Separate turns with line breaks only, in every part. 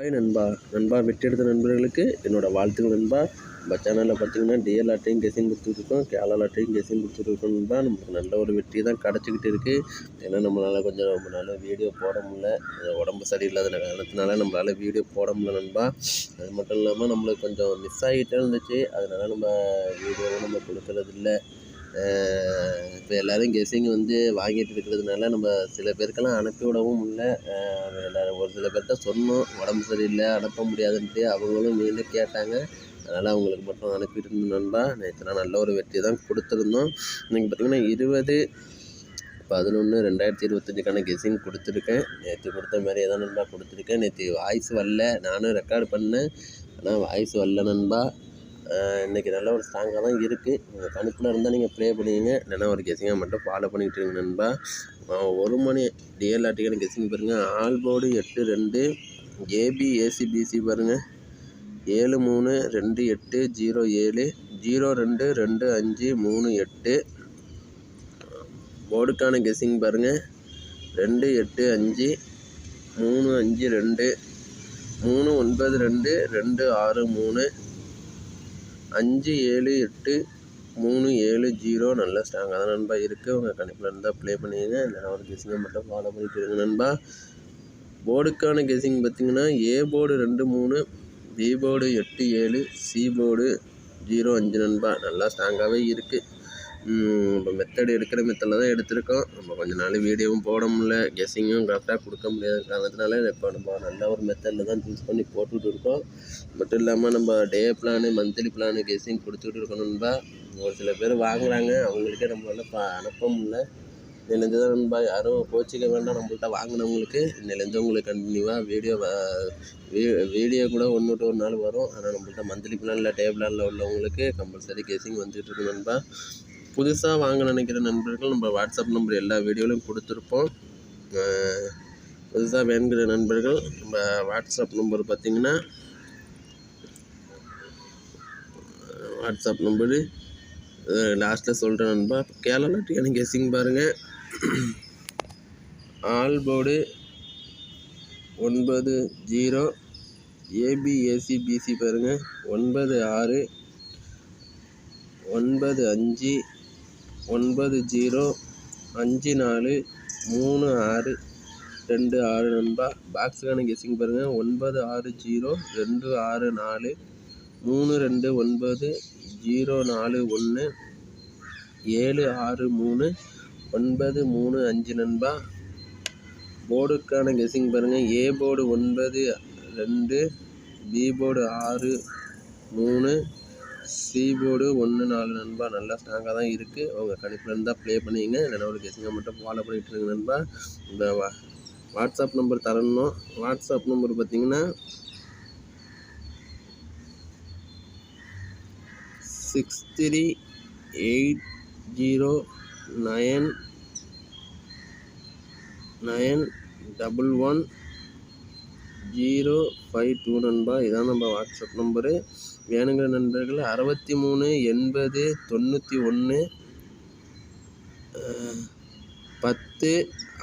Hi நண்பா. நண்பா வெற்றி எடுத்த நண்பர்களுக்கு என்னோடய வாழ்த்துக்கள் நண்பா. நம்ம சேனலில் பார்த்தீங்கன்னா டிஎல் ஆட்டையும் கெசிங் கொடுத்துருக்கோம் கேரளா ஆட்டையும் கெசிங் கொடுத்துருக்கோம் நண்பா. நமக்கு நல்ல ஒரு வெற்றி தான் கிடச்சிக்கிட்டு இருக்குது ஏன்னா நம்மளால் கொஞ்சம் ரொம்ப நாள் வீடியோ போட முடியல. உடம்பு சரியில்லாத காரணத்தினால நம்மளால் வீடியோ போட முடியல நண்பா. அது மட்டும் இல்லாமல் நம்மளுக்கு கொஞ்சம் மிஸ் ஆகிட்டே இருந்துச்சு. அதனால் நம்ம வீடியோவும் நம்ம கொடுக்கறதில்ல. இப்போ எல்லோரும் கெஸ்ஸிங் வந்து வாங்கிட்டு இருக்கிறதுனால நம்ம சில பேருக்கெல்லாம் அனுப்பி விடவும் இல்லை எல்லோரும் ஒரு சில பேர்கிட்ட சொன்னோம் உடம்பு சரியில்லை அனுப்ப முடியாதுன்ட்டு அவங்களும் மீண்டும் கேட்டாங்க. அதனால் அவங்களுக்கு மட்டும் அனுப்பிட்டு இருந்தோம்னா நேற்று நான் நல்ல ஒரு வெற்றி தான் கொடுத்துருந்தோம். இன்றைக்கி பார்த்திங்கன்னா இருபது பதினொன்று ரெண்டாயிரத்தி இருபத்தஞ்சுக்கான கெஸ்ஸிங் கொடுத்துருக்கேன். நேற்று கொடுத்த மாதிரி எதாவது நண்பா கொடுத்துருக்கேன். நேற்று வாய்ஸ் வரல. நானும் ரெக்கார்டு பண்ணேன். ஆனால் வாய்ஸ் வரல நண்பா. இன்றைக்கி நல்ல ஒரு ஸ்ட்ராங்காக தான் இருக்குது உங்கள் கணிப்பில் இருந்தால் நீங்கள் ப்ளே பண்ணுவீங்க இல்லைன்னா ஒரு கெஸிங்காக மட்டும் ஃபாலோ பண்ணிக்கிட்டு இருங்க நண்பா ஒரு மணி டிஎல் ஆர்டிக்கான கெஸிங் பாருங்கள் ஆல் போர்டு எட்டு ரெண்டு ஏபி ஏசிபிசி பாருங்கள் ஏழு மூணு ரெண்டு எட்டு ஜீரோ ஏழு ஜீரோ ரெண்டு ரெண்டு அஞ்சு மூணு எட்டு. போர்டுக்கான கெஸிங் பாருங்கள் ரெண்டு எட்டு அஞ்சு மூணு அஞ்சு ரெண்டு மூணு ஒன்பது ரெண்டு ரெண்டு ஆறு மூணு அஞ்சு ஏழு எட்டு மூணு ஏழு ஜீரோ நல்ல ஸ்ட்ராங்காக தான் நண்பா இருக்குது உங்கள் கணிப்பில் இருந்தால் ப்ளே பண்ணிடுங்க இல்லைனா ஒரு கெஸிங்கை மட்டும் ஃபாலோ பண்ணிட்டு நண்பா. போர்டுக்கான கெஸிங் பார்த்திங்கன்னா ஏ போர்டு ரெண்டு மூணு பி போர்டு எட்டு ஏழு சி போர்டு ஜீரோ அஞ்சு நண்பா. நல்லா ஸ்ட்ராங்காகவே இருக்குது இப்போ மெத்தட் எடுக்கிற மெத்தடில் தான் எடுத்திருக்கோம். நம்ம கொஞ்ச நாள் வீடியோவும் போட முடியல கெஸ்ஸிங்கும் கரெக்டாக கொடுக்க முடியாத காரணத்தினால இப்போ நம்ம நல்ல ஒரு மெத்தடில் தான் சூஸ் பண்ணி போட்டுகிட்டு இருக்கோம். மட்டும் இல்லாமல் நம்ம day plan monthly plan guessing கொடுத்துட்டு இருக்கணும்பா ஒரு சில பேர் வாங்குகிறாங்க அவங்களுக்கே நம்மளால் பா அனுப்ப முடியல. இன்னிலேருந்து தான் நண்பா. யாரும் கோச்சிக்க வேண்டாம் நம்மள்ட்ட வாங்கினவங்களுக்கு. இன்னிலேருந்து உங்களுக்கு கண்டினியூவாக வீடியோ வீடியோ கூட ஒன்று விட்டு ஒரு நாள் வரும். ஆனால் நம்மள்ட்ட மந்த்லி பிளானில் டே பிளானில் உள்ளவங்களுக்கு கம்பல்சரி கெஸிங் வந்துட்டு இருக்கு நண்பா. புதுசாக வாங்க நினைக்கிற நண்பர்கள் நம்ம வாட்ஸ்அப் நம்பர் எல்லா வீடியோலையும் கொடுத்துருப்போம். புதுசாக வேணுங்கிற நண்பர்கள் நம்ம வாட்ஸ்அப் நம்பர் பார்த்திங்கன்னா வாட்ஸ்அப் நம்பரு லாஸ்ட்டில் சொல்கிறேன் நண்பா கேரளா டிஎன் கெஸிங் பாருங்கள் ஆல் போர்டு ஒன்பது ஜீரோ ஏபிஏசிபிசி பாருங்கள் ஒன்பது ஆறு ஒன்பது அஞ்சு ஒன்பது ஜீரோ அஞ்சு நாலு மூணு ஆறு ரெண்டு ஆறு நண்பா. பாக்ஸுக்கான கெஸ்ஸிங் பாருங்கள் ஒன்பது ஆறு ஜீரோ ரெண்டு ஆறு நாலு மூணு ரெண்டு ஒன்பது ஜீரோ நாலு ஒன்று ஏழு ஆறு மூணு ஒன்பது மூணு அஞ்சு நண்பா. போர்டுக்கான கெஸ்ஸிங் பாருங்கள் ஏ போர்டு ஒன்பது ரெண்டு பி போர்டு ஆறு மூணு சீபோர்டு ஒன்று நாலு நண்பா நல்லா ஸ்ட்ராங்காக தான் இருக்குது உங்கள் கணிப்பில் இருந்தால் ப்ளே பண்ணிங்க இல்லைனா ஒரு கெஸிங்கை மட்டும் ஃபாலோ பண்ணிகிட்டு இருங்க நண்பா. இந்த வா வாட்ஸ்அப் நம்பர் தரணும். வாட்ஸ்அப் நம்பர் பார்த்தீங்கன்னா six three eight zero nine nine double one zero five two நண்பா இதான் நம்ம வாட்ஸ்அப் நம்பரு. வேணுங்கிற நண்பர்கள் அறுபத்தி மூணு எண்பது தொண்ணூற்றி ஒன்று பத்து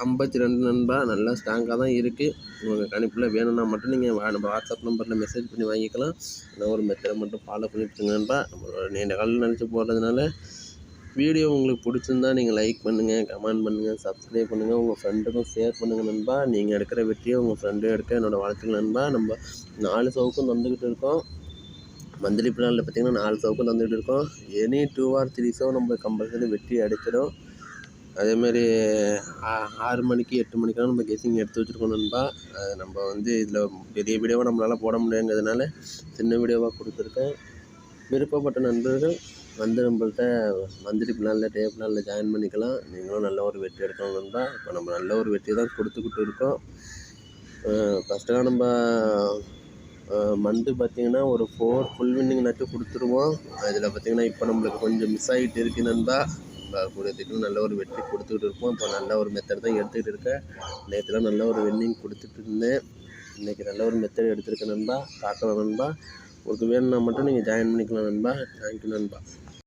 ஐம்பத்தி ரெண்டு நண்பா. நல்லா ஸ்ட்ராங்காக தான் இருக்குது உங்கள் கணிப்பில் வேணும்னா மட்டும் நீங்கள் வா நம்ம வாட்ஸ்அப் நம்பரில் மெசேஜ் பண்ணி வாங்கிக்கலாம். நான் ஒரு மெத்தடை மட்டும் ஃபாலோ பண்ணிட்டு நண்பா. நம்மளோட நீண்ட காலம் நினச்சி போடுறதுனால வீடியோ உங்களுக்கு பிடிச்சிருந்தா நீங்கள் லைக் பண்ணுங்கள் கமெண்ட் பண்ணுங்கள் சப்ஸ்கிரைப் பண்ணுங்கள் உங்கள் ஃப்ரெண்டுக்கும் ஷேர் பண்ணுங்கள் நண்பா. நீங்கள் எடுக்கிற வெற்றியை உங்கள் ஃப்ரெண்டும் எடுக்க என்னோடய வாழ்த்துக்கள் நண்பா. நம்ம நாலு சவுக்கும் தந்துக்கிட்டு இருக்கோம். மந்த்லி பிளானில் பார்த்திங்கன்னா நாலு சவுக்கு தந்துக்கிட்டு இருக்கோம். Any two or three show நம்ம கம்பல்சரி வெற்றி அடிச்சிடும் அதேமாதிரி ஆறு மணிக்கு எட்டு மணிக்கெல்லாம் நம்ம கெஸிங் எடுத்து வச்சுருக்கோம் நண்பா. அது நம்ம வந்து இதில் பெரிய வீடியோவாக நம்மளால் போட முடியாங்கிறதுனால சின்ன வீடியோவாக கொடுத்துருக்கேன். விருப்பப்பட்ட நண்பர்கள் வந்து நம்மள்ட்ட மந்த்லி பிளானில் டே பிளானில் ஜாயின் பண்ணிக்கலாம். நீங்களும் நல்ல ஒரு வெற்றி எடுக்கணும் தான் இப்போ நம்ம நல்ல ஒரு வெற்றி தான் கொடுத்துக்கிட்டு இருக்கோம். ஃபஸ்ட்டெல்லாம் நம்ம மந்த்து பார்த்திங்கன்னா ஒரு ஃபோர் ஃபுல் வின்னிங் நட்டு கொடுத்துருவோம். அதில் பார்த்திங்கன்னா இப்போ நம்மளுக்கு கொஞ்சம் மிஸ் ஆகிட்டு இருக்கு நண்பா கூடிய நல்ல ஒரு வெற்றி கொடுத்துக்கிட்டு இருப்போம். இப்போ நல்ல ஒரு மெத்தட் தான் எடுத்துக்கிட்டு இருக்கேன் நேற்றுலாம் நல்ல ஒரு வின்னிங் கொடுத்துட்டு இருந்தேன். இன்றைக்கி நல்ல ஒரு மெத்தட் எடுத்துருக்கேன் நண்பா. பார்க்கலாம் நண்பா. உங்களுக்கு வேணும்னா மட்டும் நீங்கள் ஜாயின் பண்ணிக்கலாம் நண்பா. தேங்க்யூ நண்பா.